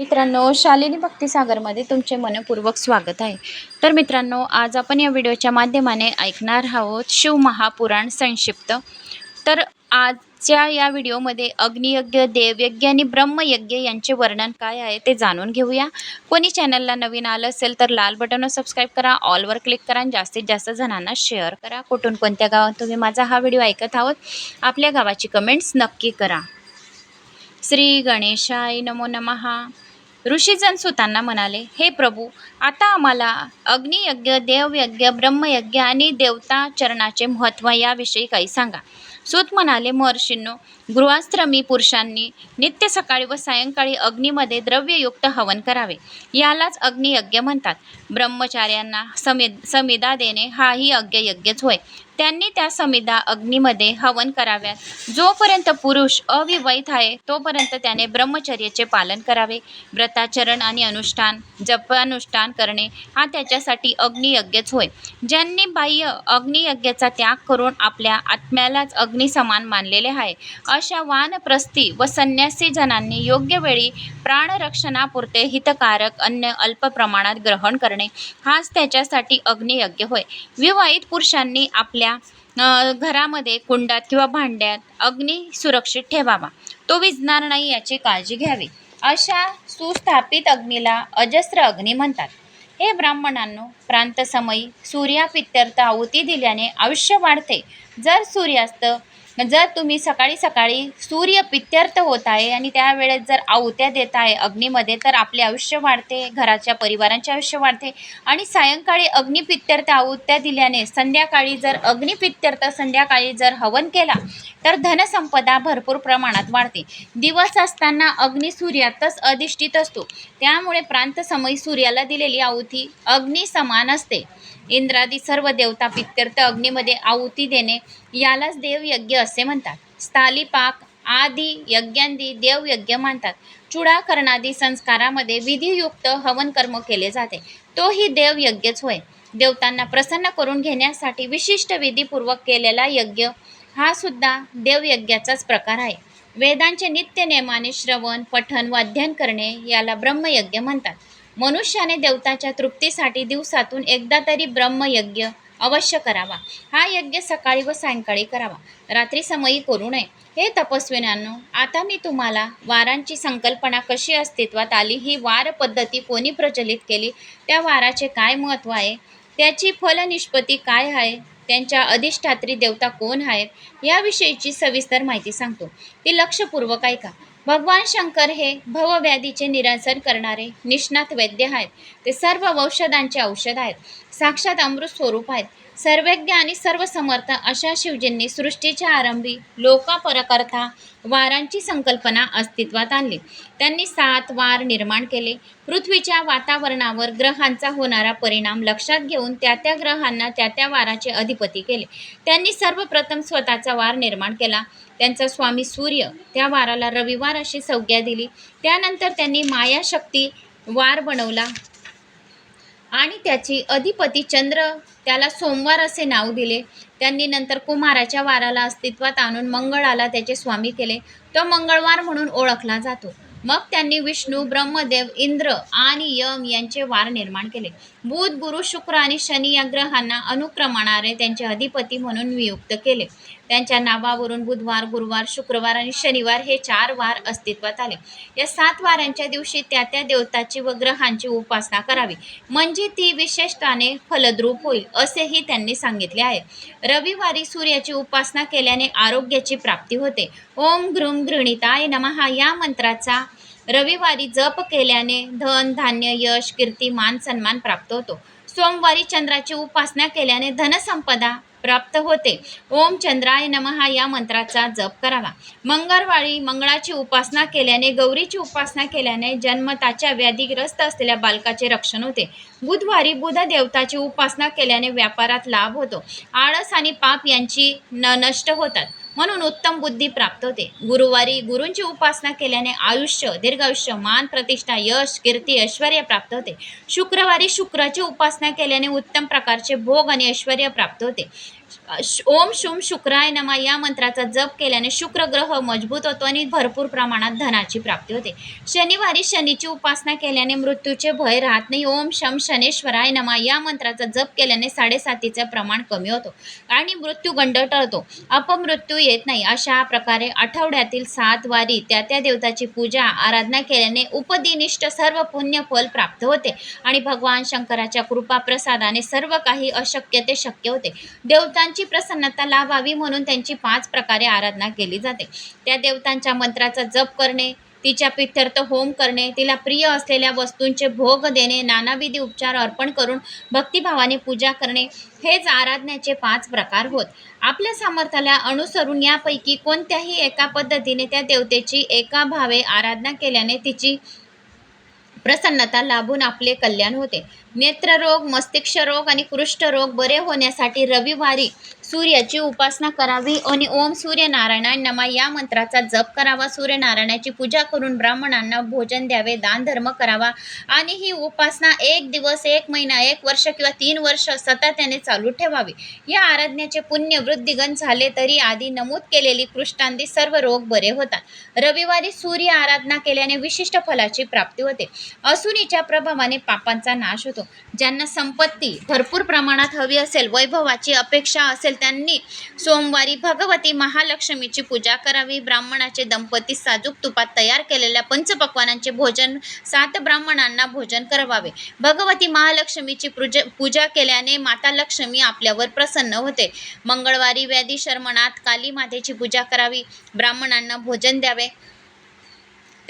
मित्रांनो शालिनी भक्तिसागरमध्ये तुमचे मनपूर्वक स्वागत आहे. तर मित्रांनो आज आपण या व्हिडिओच्या माध्यमाने ऐकणार आहोत शिव महापुराण संक्षिप्त. तर आजच्या या व्हिडिओमध्ये अग्नियज्ञ देवयज्ञ आणि ब्रह्मयज्ञ यांचे वर्णन काय आहे ते जाणून घेऊया. कोणी चॅनलला नवीन आलं असेल तर लाल बटनवर सबस्क्राईब करा ऑलवर क्लिक करा आणि जास्तीत जास्त जणांना शेअर करा. कुठून कोणत्या गावात तुम्ही माझा हा व्हिडिओ ऐकत आहोत आपल्या गावाची कमेंट्स नक्की करा. श्री गणेशाय नमो नमहा ऋषीजन सुतांना म्हणाले हे प्रभू आता आम्हाला अग्नियज्ञ देवयज्ञ ब्रह्मयज्ञ आणि देवता चरणाचे महत्त्व याविषयी काही सांगा. सूत म्हणाले महर्षींनो गृहास्त्रमी पुरुषांनी नित्य सकाळी व सायंकाळी अग्नीमध्ये द्रव्ययुक्त हवन करावे. यालाच अग्नियज्ञ म्हणतात. ब्रह्मचार्यांना समी समिदा देणे हाही अज्ञयज्ञच होय. त्यांनी त्या समिधा अग्नीमध्ये हवन कराव्यात. जोपर्यंत पुरुष अविवाहित आहे तोपर्यंत त्याने ब्रह्मचर्याचे पालन करावे. व्रताचरण आणि अनुष्ठान जपानुष्ठान करणे हा त्याच्यासाठी अग्नियज्ञच होय. ज्यांनी बाह्य अग्नियज्ञाचा त्याग करून आपल्या आत्म्यालाच अग्निसमान मानलेले आहे अशा वानप्रस्थी व संन्यासी जनांनी योग्य वेळी प्राणरक्षणापुरते हितकारक अन्न अल्प प्रमाणात ग्रहण करणे. हाच त्याच्यासाठी अग्नियज्ञ होय. विवाहित पुरुषांनी आपल्या आपल्या घरामध्ये कुंडात किंवा भांड्यात अग्नी सुरक्षित ठेवावा. तो विझणार नाही याची काळजी घ्यावी. अशा सुस्थापित अग्नीला अजस्र अग्नी म्हणतात. हे ब्राह्मणांनो प्रांतसमयी सूर्यापित्यर्थ आहुती दिल्याने आयुष्य वाढते. जर सूर्यास्त जर तुम्ही सकाळी सकाळी सूर्य पित्यर्थ होत आहे आणि त्यावेळेस जर आहुत्या देत आहे अग्नीमध्ये तर आपले आयुष्य वाढते घराच्या परिवारांचे आयुष्य वाढते. आणि सायंकाळी अग्निपित्यर्थ आहुत्या दिल्याने संध्याकाळी जर अग्निपित्यर्थ संध्याकाळी जर हवन केला तर धनसंपदा भरपूर प्रमाणात वाढते. दिवस असताना अग्नी सूर्यातच अधिष्ठित असतो. त्यामुळे प्रांतसमयी सूर्याला दिलेली आहुती अग्नी समान असते. इंद्रादी सर्व देवता पित्यर्थ अग्नीमध्ये आहुती देणे यालाच देवयज्ञ असे म्हणतात. स्थालीपाक आदी यज्ञांदी देवयज्ञ मानतात. चुडाकरणादी संस्कारामध्ये विधियुक्त हवन कर्म केले जाते. तोही देवयज्ञच होय. देवतांना प्रसन्न करून घेण्यासाठी विशिष्ट विधीपूर्वक केलेला यज्ञ हा सुद्धा देवयज्ञाचाच प्रकार आहे. वेदांचे नित्य नेमाने श्रवण पठन व अध्ययन करणे याला ब्रह्मयज्ञ म्हणतात. मनुष्याने देवताच्या तृप्तीसाठी दिवसातून एकदा तरी ब्रह्मयज्ञ अवश्य करावा. हा यज्ञ सकाळी व सायंकाळी करावा. रात्री समयी करू नये. हे तपस्विनांनो आता मी तुम्हाला वारांची संकल्पना कशी अस्तित्वात आली ही वार पद्धती कोणी प्रचलित केली त्या वाराचे काय महत्त्व आहे त्याची फलनिष्पत्ती काय आहे त्यांच्या अधिष्ठात्री देवता कोण आहेत याविषयीची सविस्तर माहिती सांगतो. ती लक्षपूर्वक ऐका. भगवान शंकर हे भवव्याधीचे निरासन करणारे निष्णात वैद्य आहेत. ते सर्व औषधांचे औषध आहेत. साक्षात अमृत स्वरूप आहेत. सर्वज्ञ आणि सर्वसमर्थ अशा शिवजींनी सृष्टीच्या आरंभी लोकापरकर्ता वारांची संकल्पना अस्तित्वात आणली. त्यांनी सात वार निर्माण केले. पृथ्वीच्या वातावरणावर ग्रहांचा होणारा परिणाम लक्षात घेऊन त्या त्या ग्रहांना त्या त्या वाराचे अधिपती केले. त्यांनी सर्वप्रथम स्वतःचा वार निर्माण केला. त्यांचा स्वामी सूर्य त्या वाराला रविवार अशी संज्ञा दिली. त्यानंतर त्यांनी मायाशक्ती वार बनवला. आणि त्याची अधिपती चंद्र त्याला सोमवार असे नाव दिले. त्यांनी नंतर कुमाराच्या वाराला अस्तित्वात आणून मंगळाला त्याचे स्वामी केले. तो मंगळवार म्हणून ओळखला जातो. मग त्यांनी विष्णू ब्रह्मदेव इंद्र आणि यम यांचे वार निर्माण केले. बुध गुरु शुक्र आणि शनी या ग्रहांना अनुक्रमणारे त्यांचे अधिपती म्हणून नियुक्त केले. त्यांच्या नावावरून बुधवार गुरुवार शुक्रवार आणि शनिवार हे चार वार अस्तित्वात आले. या सात वारांच्या दिवशी त्या त्या देवताची व ग्रहांची उपासना करावी. म्हणजे ती विशेषताने फलद्रूप होईल असेही त्यांनी सांगितले आहे. रविवारी सूर्याची उपासना केल्याने आरोग्याची प्राप्ती होते. ओम घृम गृणिताय नमः या मंत्राचा रविवारी जप केल्याने धन धान्य यश कीर्ती मान सन्मान प्राप्त होतो. सोमवारी चंद्राची उपासना केल्याने धनसंपदा प्राप्त होते. ओम चंद्राय नमः या मंत्राचा जप करावा. मंगळवारी मंगळाची उपासना केल्याने गौरीची उपासना केल्याने जन्मताच्या व्याधीग्रस्त असलेल्या बालकाचे रक्षण होते. बुधवारी बुध देवताची उपासना केल्याने व्यापारात लाभ होतो. आळस आणि पाप यांची न नष्ट होतात. म्हणून उत्तम बुद्धी प्राप्त होते. गुरुवारी गुरूंची उपासना केल्याने आयुष्य दीर्घायुष्य मान प्रतिष्ठा यश कीर्ती ऐश्वर प्राप्त होते. शुक्रवारी शुक्राची उपासना केल्याने उत्तम प्रकारचे भोग आणि ऐश्वर प्राप्त होते. ओम शुम शुक्राय नमा. या मंत्राचा जप केल्याने शुक्र ग्रह मजबूत होतो आणि भरपूर प्रमाणात धनाची प्राप्ती होते. शनिवारी शनीची उपासना केल्याने मृत्यूचे भय राहत नाही. ओम शम शनेश्वराय नमा. या मंत्राचा जप केल्याने साडेसातीचे प्रमाण कमी होतो आणि मृत्यूगंड टळतो अपमृत्यू येत नाही. अशा प्रकारे आठवड्यातील सात वारी त्या त्या देवताची पूजा आराधना केल्याने उपदिनिष्ठ सर्व पुण्य फल प्राप्त होते आणि भगवान शंकराच्या कृपा प्रसादाने सर्व काही अशक्य ते शक्य होते. देवता देवतांची प्रसन्नता लाभावी म्हणून त्यांची पाच प्रकारे आराधना केली जाते. त्या देवतांच्या मंत्राचा जप करणे तिच्या पित्यर्थ होम करणे तिला प्रिय असलेल्या वस्तूंचे भोग देणे नानाविधी उपचार अर्पण करून भक्तिभावाने पूजा करणे हेच आराधनेचे पाच प्रकार होत. आपल्या सामर्थ्याला अनुसरून यापैकी कोणत्याही एका पद्धतीने त्या देवतेची एका भावे आराधना केल्याने तिची प्रसन्नता लाभून आपले कल्याण होते. नेत्ररोग मस्तिष्क रोग आणि कुष्ठरोग बरे होण्यासाठी रविवारी सूर्याची उपासना करावी आणि ओम सूर्यनारायणाय नमा या मंत्राचा जप करावा. सूर्यनारायणाची पूजा करून ब्राह्मणांना भोजन द्यावे दान धर्म करावा आणि ही उपासना एक दिवस एक महिना एक वर्ष किंवा तीन वर्ष सतत्याने चालू ठेवावी. या आराधनेचे पुण्य वृद्धिगण झाले तरी आधी नमूद केलेली कृष्णांदी सर्व रोग बरे होतात. रविवारी सूर्य आराधना केल्याने विशिष्ट फलाची प्राप्ती होते. असुनीच्या प्रभावाने पापांचा नाश होतो. ज्यांना संपत्ती भरपूर प्रमाणात हवी असेल वैभवाची अपेक्षा असेल त्यांनी सोमवारी भगवती महालक्ष्मीची पूजा करावी. ब्राह्मणाचे दंपती साजूक तुपात तयार केलेल्या पंचपक्वानांचे भोजन सात ब्राह्मणांना भोजन करवावे भगवती महालक्ष्मीची पूज पूजा केल्याने माता लक्ष्मी आपल्यावर प्रसन्न होते. मंगळवारी व्याधी शर्मणात काली मातेची पूजा करावी. ब्राह्मणांना भोजन द्यावे.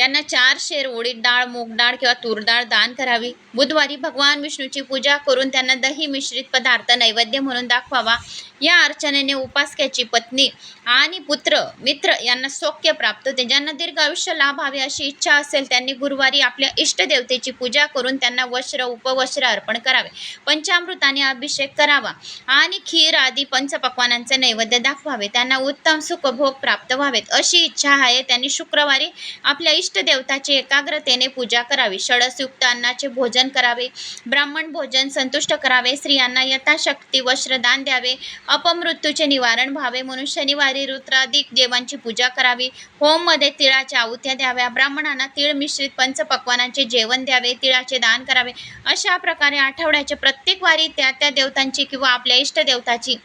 त्यांना चार शेर उडीद डाळ मूग डाळ किंवा तूर डाळ दान करावी. बुधवारी भगवान विष्णूची पूजा करून त्यांना दही मिश्रित पदार्थ नैवेद्य म्हणून दाखवावा. या अर्चनेने उपासक्याची पत्नी आणि पुत्र मित्र यांना सौख्य प्राप्त होते. ज्यांना दीर्घ आयुष्य लाभावे अशी इच्छा असेल त्यांनी गुरुवारी आपल्या इष्टदेवतेची पूजा करून त्यांना वस्त्र उपवस्त्र अर्पण करावे. पंचामृताने अभिषेक करावा. आणि खीर आदी पंचपक्वानांचे नैवेद्य दाखवावे. त्यांना उत्तम सुखभोग प्राप्त व्हावेत. अशी इच्छा आहे त्यांनी शुक्रवारी आपल्या इष्टदेवताची एकाग्रतेने पूजा करावी. षडसयुक्त अन्नाचे भोजन करावे. ब्राह्मण भोजन संतुष्ट करावे. स्त्रियांना यथाशक्ती वस्त्रदान द्यावे. अपमृत्यूचे निवारण व्हावे. म्हणून शनिवारी रुद्राधिक देवांची पूजा करावी. होममध्ये तिळाच्या आहुत्या द्याव्या. ब्राह्मणांना तीळ मिश्रित पंचपक्वानांचे जेवण द्यावे. तिळाचे दान करावे. अशा प्रकारे आठवड्याच्या प्रत्येक वारी त्या त्या देवतांची किंवा आपल्या इष्टदेवताची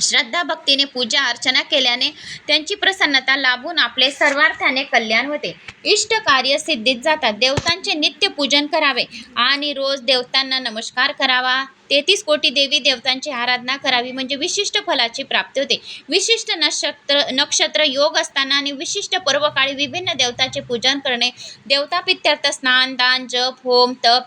श्रद्धा भक्तीने पूजा अर्चना केल्याने त्यांची प्रसन्नता लाभून आपले सर्वार्थाने कल्याण होते. इष्ट कार्य सिद्धीत जातात. देवतांचे नित्य पूजन करावे आणि रोज देवतांना नमस्कार करावा. तेहतीस कोटी देवी देवतांची आराधना करावी म्हणजे विशिष्ट फलाची प्राप्ती होते. विशिष्ट नक्षत्र नक्षत्र योग असताना आणि विशिष्ट पर्वकाळी विभिन्न देवताचे पूजन करणे देवता पित्यर्थ स्नान दान जप होम तप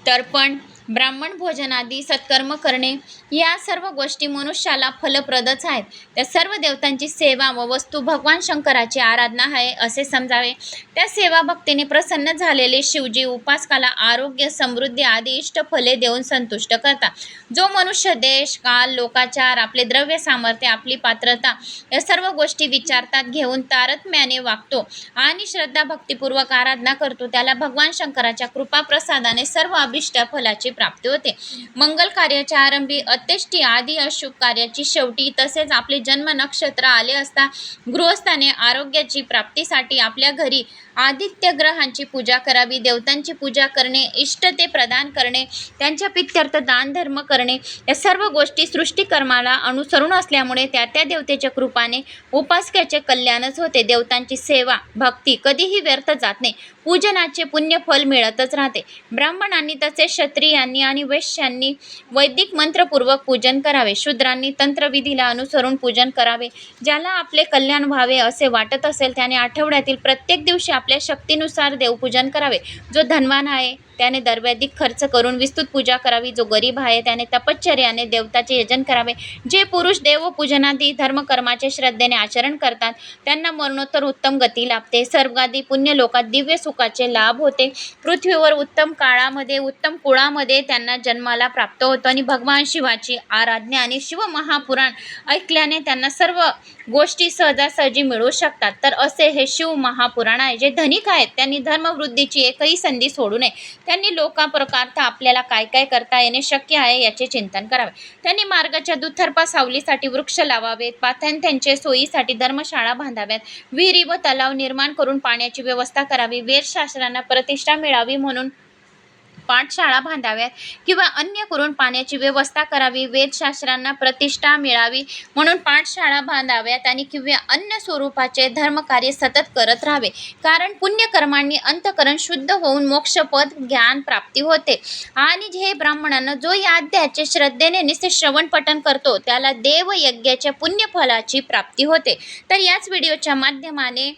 तर्पण ब्राह्मण भोजनादी सत्कर्म करणे या सर्व गोष्टी मनुष्याला फलप्रदच आहेत. त्या सर्व देवतांची सेवा व वस्तू भगवान शंकराची आराधना आहे असे समजावे. त्या सेवा भक्तीने प्रसन्न झालेले शिवजी उपासकाला आरोग्य समृद्धी आदी इष्ट फले देऊन संतुष्ट करतात. जो मनुष्य देश काल लोकाचार आपले द्रव्य सामर्थ्य आपली पात्रता या सर्व गोष्टी विचारतात घेऊन तारतम्याने वागतो आणि श्रद्धा भक्तिपूर्वक आराधना करतो त्याला भगवान शंकराच्या कृपा प्रसादाने सर्व अभिष्ट फलाची प्राप्ती होते. मंगल कार्याच्या आरंभी अत्यष्टी आदी अशुभ कार्याची शेवटी तसेच आपले जन्म नक्षत्र आले असता गृहस्थाने आरोग्याची प्राप्तीसाठी आपल्या घरी आदित्य ग्रहांची पूजा करावी देवतांची पूजा करणे इष्टते प्रदान करणे त्यांच्या पित्यर्थ दानधर्म करणे या सर्व गोष्टी सृष्टिकर्माला अनुसरून असल्यामुळे त्या त्या देवतेच्या कृपाने उपासक्याचे कल्याणच होते. देवतांची सेवा भक्ती कधीही व्यर्थ जात नाही. पूजनाचे पुण्यफल मिळतच राहते. ब्राह्मणांनी तसेच क्षत्रियांनी आणि वैश्यांनी वैदिक मंत्रपूर्वक पूजन करावे. शूद्रांनी तंत्रविधीला अनुसरून पूजन करावे. ज्याला आपले कल्याण व्हावे असे वाटत असेल त्याने आठवड्यातील प्रत्येक दिवशी आपल्या शक्तीनुसार देवपूजन करावे. जो धनवान आहे त्याने दरवैदिक खर्च करून विस्तृत पूजा करावी. जो गरीब आहे त्याने तपश्चर्याने देवताचे यजन करावे. जे पुरुष देवपूजनादी धर्मकर्माचे श्रद्धेने आचरण करतात त्यांना मरणोत्तर उत्तम गती लाभते. सर्वगादी पुण्य लोकात दिव्य सुखाचे लाभ होते. पृथ्वीवर उत्तम काळामध्ये उत्तम कुळामध्ये त्यांना जन्माला प्राप्त होतो. आणि भगवान शिवाची आराधना आणि शिव महापुराण ऐकल्याने त्यांना सर्व गोष्टी सहजासहजी मिळू शकतात. तर असे हे शिव महापुराण आहे जे धनिक आहेत. त्यांनी धर्मवृद्धीची एकही संधी सोडू नये. त्यांनी लोकाप्रकारता आपल्याला काय काय करता येणे शक्य आहे याचे चिंतन करावे. त्यांनी मार्गाच्या दुथर्पा सावलीसाठी वृक्ष लावावेत पाथ्यांत्यांचे सोयीसाठी धर्मशाळा बांधाव्यात विहिरी व तलाव निर्माण करून पाण्याची व्यवस्था करावी वेदशास्त्रांना प्रतिष्ठा मिळावी म्हणून पाठशाळा बांधाव्यात किंवा अन्य करून पाण्याची व्यवस्था करावी वेदशास्त्रांना प्रतिष्ठा मिळावी म्हणून पाठशाळा बांधाव्यात आणि किंवा अन्य स्वरूपाचे धर्मकार्य सतत करत राहावे. कारण पुण्यकर्मांनी अंतकरण शुद्ध होऊन मोक्षपद ज्ञान प्राप्ती होते. आणि हे ब्राह्मणांना जो या अध्यायाचे श्रद्धेने निश्चित श्रवण पठण करतो त्याला देवयज्ञाच्या पुण्यफलाची प्राप्ती होते. तर याच व्हिडिओच्या माध्यमाने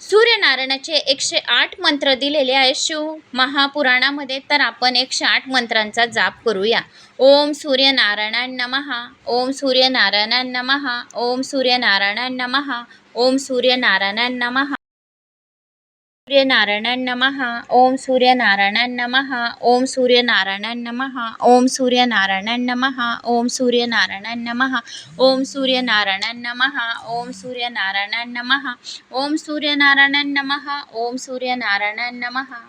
सूर्यनारायणाचे एकशे आठ मंत्र दिलेले आहे शिव महापुराणामध्ये तर आपण एकशे आठ मंत्रांचा जाप करूया. ओम सूर्यनारायणान नमहा ओम सूर्यनारायणान नमहा ओम सूर्यनारायणान नमहा ओम सूर्यनारायणान नमहा सूर्यनारायणान नमहा ओम सूर्यनारायणान नमहा ओम सूर्यनारायणान नमहा ओम सूर्यनारायणान नमहा ओम सूर्यनारायणान नमहा ओम सूर्यनारायणान नमहा ओम सूर्यनारायणान नमहा ओम सूर्यनारायणान नमहा ओम सूर्यनारायणान नमहा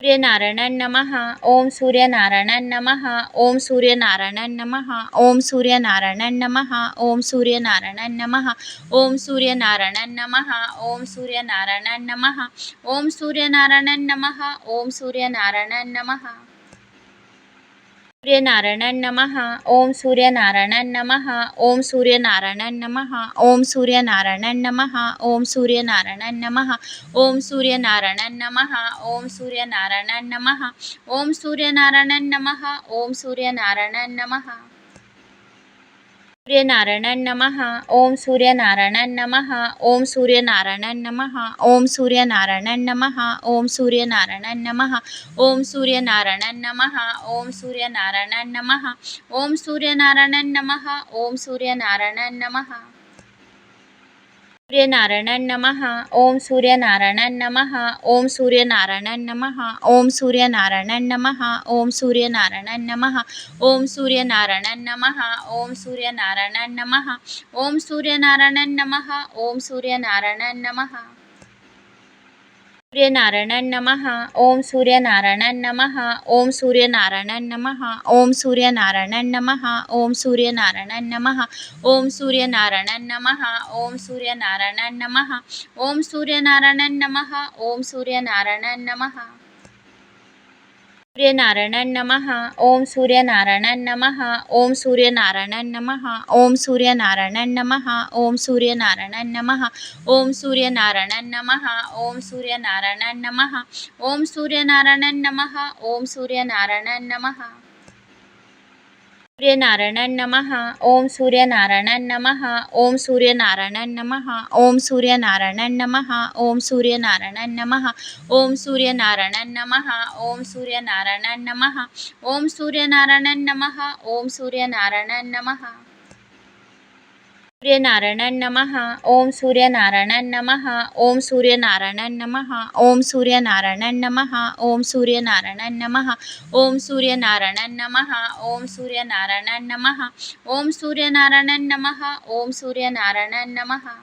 सूर्यनारायणान नमहा ओम सूर्यनारायणान नमहा ओम सूर्यनारायणान नमहा ओम सूर्यनारायणान नमहा ओम सूर्यनारायणान नमहा ओम सूर्यनारायणान नमहा ओम सूर्यनारायणान नमहा ओम सूर्यनारायणान नमहा ओम सूर्यनारायणान नमहा सूर्यनारायण नमहा ओम सूर्यनारायण नमहा ओम सूर्यनारायण नमहा ओम सूर्यनारायण नमहा ओम सूर्यनारायण नमहा ओम सूर्यनारायण नमहा ओम सूर्यनारायण नमहा ओम सूर्यनारायण नमहा ओम सूर्यनारायण नमहा सूर्यनारायणान नमहा ओम सूर्यनारायणान नमहा ओम सूर्यनारायणान नमहा ओम सूर्यनारायणान नमहा ओम सूर्यनारायणान नमहा ओम सूर्यनारायणान नमहा ओम सूर्यनारायणान नमहा ओम सूर्यनारायणान नमहा ओम सूर्यनारायणान नमहा सूर्यनारायणान नमहा ओम सूर्यनारायणान नमहा ओम सूर्यनारायणान नमहा ओम सूर्यनारायणान नमहा ओम सूर्यनारायणान नमहा ओम सूर्यनारायणान नमहा ओम सूर्यनारायणान नमहा ओम सूर्यनारायणान नमहा ओम सूर्यनारायणान नमहा सूर्यनारायणान नमहा ओम सूर्यनारायणान नमहा ओम सूर्यनारायणान नमहा ओम सूर्यनारायणान नमहा ओम सूर्यनारायणान नमहा ओम सूर्यनारायणान नमहा ओम सूर्यनारायणान नमहा ओम सूर्यनारायणान नमहा ओम सूर्यनारायणान नमहा सूर्यनारायणान नमहा ओम सूर्यनारायणान नमहा ओम सूर्यनारायणान नमहा ओम सूर्यनारायणान नमहा ओम सूर्यनारायणान नमहा ओम सूर्यनारायणान नमहा ओम सूर्यनारायणान नमहा ओम सूर्यनारायणान नमहा ओम सूर्यनारायणान नमहा सूर्यनारायणान नमहा ओम सूर्यनारायणान नमहा ओम सूर्यनारायणान नमहा ओम सूर्यनारायणान नमहा ओम सूर्यनारायणान नमहा ओम सूर्यनारायणान नमहा ओम सूर्यनारायणान नमहा ओम सूर्यनारायणान नमहा ओम सूर्यनारायणान नमहा सूर्यनारायणान नमहा ओम सूर्यनारायणान नमहा ओम सूर्यनारायणान नमहा ओम सूर्यनारायणान नमहा ओम सूर्यनारायणान नमहा ओम सूर्यनारायणान नमहा ओम सूर्यनारायणान नमहा ओम सूर्यनारायणान नमहा ओम सूर्यनारायणान नमहा